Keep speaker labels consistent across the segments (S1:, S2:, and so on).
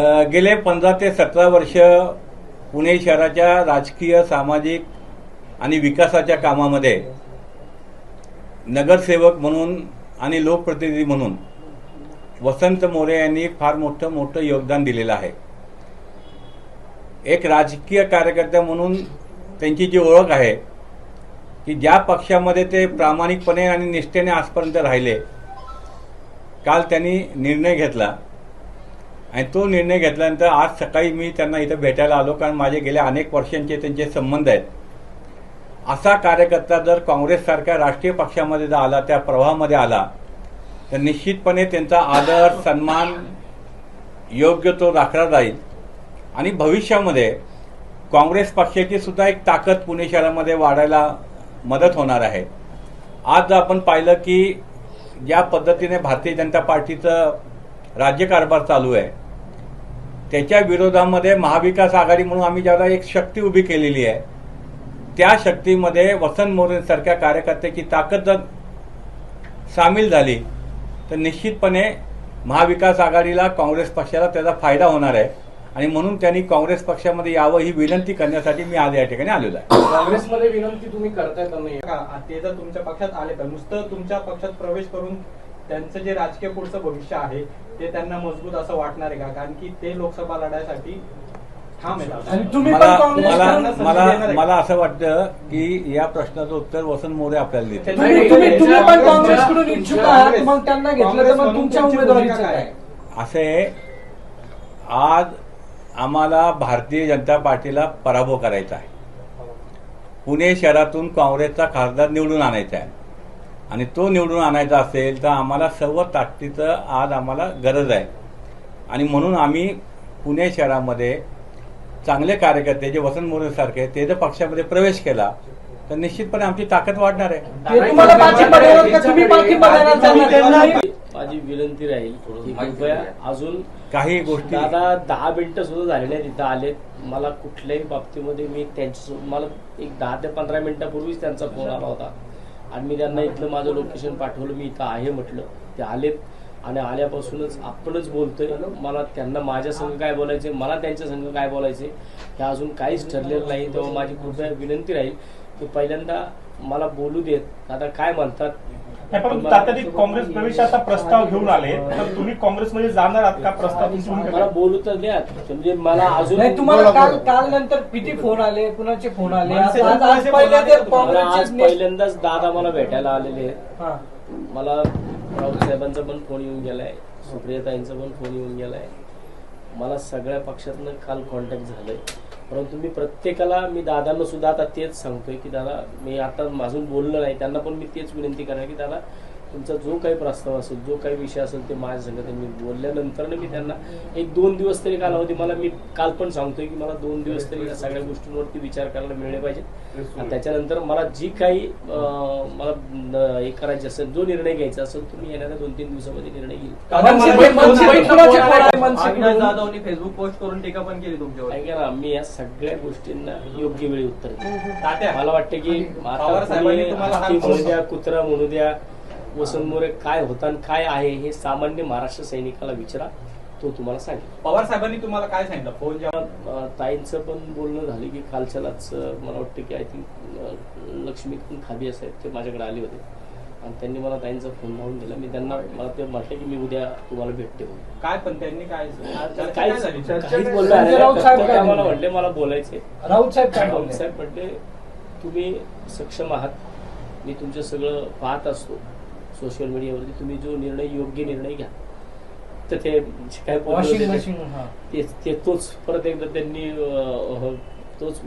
S1: गेले पंधरा ते सतरा वर्ष पुणे शहराच्या राजकीय सामाजिक आणि विकासाच्या कामामध्ये नगरसेवक म्हणून आणि लोकप्रतिनिधी म्हणून वसंत मोरे यांनी फार मोठं मोठं योगदान दिलेलं आहे. एक राजकीय कार्यकर्ता म्हणून त्यांची जी ओळख आहे की ज्या पक्षामध्ये ते प्रामाणिकपणे आणि निष्ठेने आजपर्यंत राहिले काल त्यांनी निर्णय घेतला. आणि तो निर्णय घेतल्यानंतर आज सकाळी मी त्यांना इथं भेटायला आलो कारण माझे गेल्या अनेक वर्षांचे त्यांचे संबंध आहेत. असा कार्यकर्ता जर काँग्रेससारख्या राष्ट्रीय पक्षामध्ये जर आला त्या प्रवाहामध्ये आला तर निश्चितपणे त्यांचा आदर सन्मान योग्य तो राखला जाईल. आणि भविष्यामध्ये काँग्रेस पक्षाची सुद्धा एक ताकद पुणे शहरामध्ये वाढायला मदत होणार आहे. आज आपण पाहिलं की ज्या पद्धतीने भारतीय जनता पार्टीचं राज्यकारभार चालू आहे त्याच्या विरोधामध्ये महाविकास आघाडी म्हणून आम्ही ज्याला एक शक्ती उभी केलेली आहे त्या शक्तीमध्ये वसंत मोरेंसारख्या कार्यकर्त्याची ताकद जर सामील झाली तर निश्चितपणे महाविकास आघाडीला काँग्रेस पक्षाला त्याचा फायदा होणार आहे. आणि म्हणून त्यांनी काँग्रेस पक्षामध्ये यावं ही विनंती करण्यासाठी मी आज या ठिकाणी आलेलो आहे.
S2: काँग्रेसमध्ये विनंती तुम्ही करताय का नाही?
S3: का ते जर तुमच्या पक्षात आले तर नुसतं तुमच्या पक्षात प्रवेश करून त्यांचं जे राजकीय पुढचं भविष्य आहे ते त्यांना मजबूत असं वाटणार आहे का? कारण की ते लोकसभा लढायसाठी ठाम आहेत
S4: आणि तुम्ही पण
S1: मला मला असं वाटतं की या प्रश्नाचं उत्तर वसंत मोरे आपल्याला
S3: भूमिका
S4: काय?
S1: असे आज आम्हाला भारतीय जनता पार्टीला पराभव करायचा आहे. पुणे शहरातून काँग्रेसचा खासदार निवडून आणायचा आहे. आणि तो निवडून आणायचा असेल तर आम्हाला सर्व ताकदीचं आज आम्हाला गरज आहे. आणि म्हणून आम्ही पुणे शहरामध्ये चांगले कार्यकर्ते जे वसंत मोरेसारखे ते जर पक्षामध्ये प्रवेश केला तर निश्चितपणे आमची ताकद वाढणार आहे?
S5: माझी विनंती राहील. अजून
S1: काही गोष्टी
S5: दादा दहा मिनिटं सुद्धा झाले नाही तिथं आलेत. मला कुठल्याही बाबतीमध्ये मी त्यांच्यासोबत मला एक दहा ते पंधरा मिनिटापूर्वीच त्यांचा फोन आला होता. आणि मी त्यांना इथलं माझं लोकेशन पाठवलं मी इथं आहे म्हटलं. ते आलेत आणि आल्यापासूनच आपणच बोलतोय. मला त्यांना माझ्या संघ काय बोलायचे मला त्यांच्या संघ काय बोलायचे हे अजून काहीच ठरलेलं नाही. तेव्हा माझी कृपया विनंती राहील की पहिल्यांदा मला बोलू देत. आता काय म्हणतात?
S6: नाही, पण
S5: मला-
S6: आता ते काँग्रेस प्रवेशाचा प्रस्ताव घेऊन आले तर तुम्ही काँग्रेसमध्ये जाणार आहात का प्रस्ताव तुमची
S5: मला? बोलू तर द्या म्हणजे मला अजून
S4: नाही तुम्हाला काल काल नंतर किती फोन आले कुणाचे फोन आले आज-.
S5: मला
S4: काँग्रेसचे
S5: पहिल्यांदाच दादा मला भेटायला आलेले आहेत
S4: हा.
S5: मला राऊत साहेबांचा पण फोन येऊन गेलाय सुप्रियाताईंचा पण फोन येऊन गेलाय मला सगळ्या पक्षातनं काल कॉन्टॅक्ट झालंय परंतु मी प्रत्येकाला मी दादांना सुद्धा आता तेच सांगतोय की दादा मी आता माझून बोललो नाही. त्यांना पण मी तेच विनंती करणार की दादा तुमचा जो काही प्रस्ताव असेल जो काही विषय असेल ते माझ्या संग त्यांनी बोलल्यानंतर मी त्यांना एक दोन दिवस तरी कालावधी मला मी काल पण सांगतोय की मला दोन दिवस तरी या सगळ्या गोष्टींवरती विचार करायला मिळले पाहिजे आणि त्याच्यानंतर मला जी काही मला हे करायचे असेल जो निर्णय घ्यायचा असेल तुम्ही येणाऱ्या दोन तीन दिवसामध्ये निर्णय घेईल
S3: फेसबुक पोस्ट करून टीका पण केली तुमच्यावर
S5: ऐका ना मी या सगळ्या गोष्टींना योग्य वेळी उत्तर मला वाटतं की
S3: हा
S5: कुत्रा म्हणू द्या वसंत मोरे काय होता आणि काय आहे हे सामान्य महाराष्ट्र सैनिकाला विचारा तो तुम्हाला सांगेल.
S3: पवार साहेबांनी तुम्हाला काय सांगितलं? फोन जेव्हा
S5: ताईंचं पण बोलणं झालं की कालच्यालाच मला वाटतं की आय थिंक लक्ष्मीकांत खाबिया साहेब ते माझ्याकडे आले होते. आणि त्यांनी मला ताईंचा फोन लावून दिला. मी त्यांना मला ते म्हटलं की मी उद्या तुम्हाला भेटते.
S3: काय पण त्यांनी काय
S5: काहीच बोललो मला? म्हटले मला बोलायचे
S4: राऊत साहेब काय
S5: राऊत
S4: बोलले?
S5: साहेब म्हटले तुम्ही सक्षम आहात. मी तुमचं सगळं पाहत असतो. सोशल मीडियावरती तुम्ही जो निर्णय योग्य निर्णय घ्या. तर ते काय होते ते-
S4: मशीन हा.
S5: ते ते तोच परत एकदा त्यांनी अं, तोच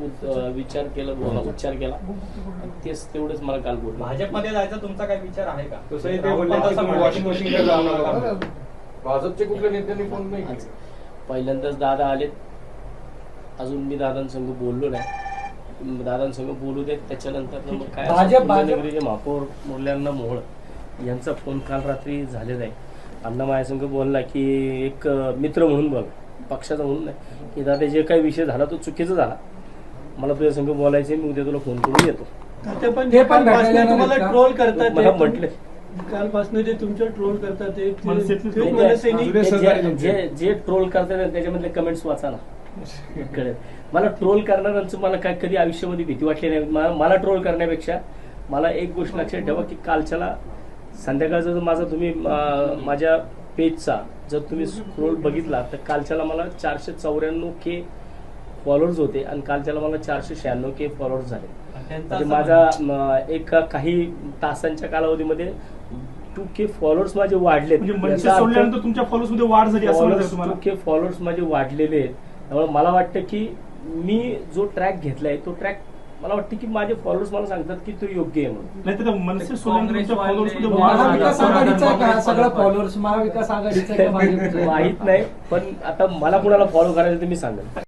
S5: विचार केला बोला उच्चार केला. आणि तेच तेवढंच मला काल बोललो.
S3: भाजपमध्ये जायचा तुमचा काय विचार आहे का.
S2: नका. भाजपचे कुठल्या नेत्यांनी फोन नाही?
S5: पहिल्यांदाच दादा आलेत. अजून मी दादांसंग बोललो नाही. दादांसंग बोलू देत त्याच्यानंतर मग काय महापौर मुरल्यांना मोहोळ. यांचा फोन काल रात्री झालेला आहे अण्णा माझ्यासंग बोलला की एक मित्र म्हणून बोल पक्षाचा म्हणून नाही. की दादा जे काही विषय झाला तो चुकीचा झाला. मला तुझ्या संघ बोलायचं मी उद्या तुला फोन करून येतो.
S4: ते पण भेटायला येणार आहेत का?
S5: मला म्हटले.
S7: कालपासून जे तुमच्या ट्रोल करतात ते-
S5: जे- ट्रोल करतात त्याच्यामधले कमेंट्स वाचा ना. कळेल. मला ट्रोल करणाऱ्यांचं मला काय कधी आयुष्यामध्ये भीती वाटली नाही. मला- मला ट्रोल करण्यापेक्षा मला एक गोष्ट लक्षात ठेवा की कालच्याला संध्याकाळचा जर माझा तुम्ही माझ्या पेजचा जर तुम्ही स्क्रोल बघितला तर कालच्याला मला चारशे चौऱ्याण्णव के फॉलोअर्स होते आणि कालच्याला मला चारशे शहाण्णव के फॉलोअर्स झाले. म्हणजे माझा एक काही तासांच्या कालावधीमध्ये टू के फॉलोअर्स माझे वाढले
S6: म्हणजे तुमच्या फॉलोअर्समध्ये वाढ झाली
S5: टू के फॉलोअर्स माझे वाढलेले आहेत. त्यामुळे मला वाटतं की मी जो ट्रॅक घेतलाय तो ट्रॅक मला वाटतं की माझे फॉलोअर्स मला सांगतात की तो योग्य आहे म्हणून
S6: नाही तर मनसे
S4: महाविकास आघाडीचा आहे का सगळा फॉलोअर्स महाविकास आघाडीचा आहे का भाजपचा आहे?
S5: माहीत नाही पण आता मला कुणाला फॉलो करायचं ते मी सांगेन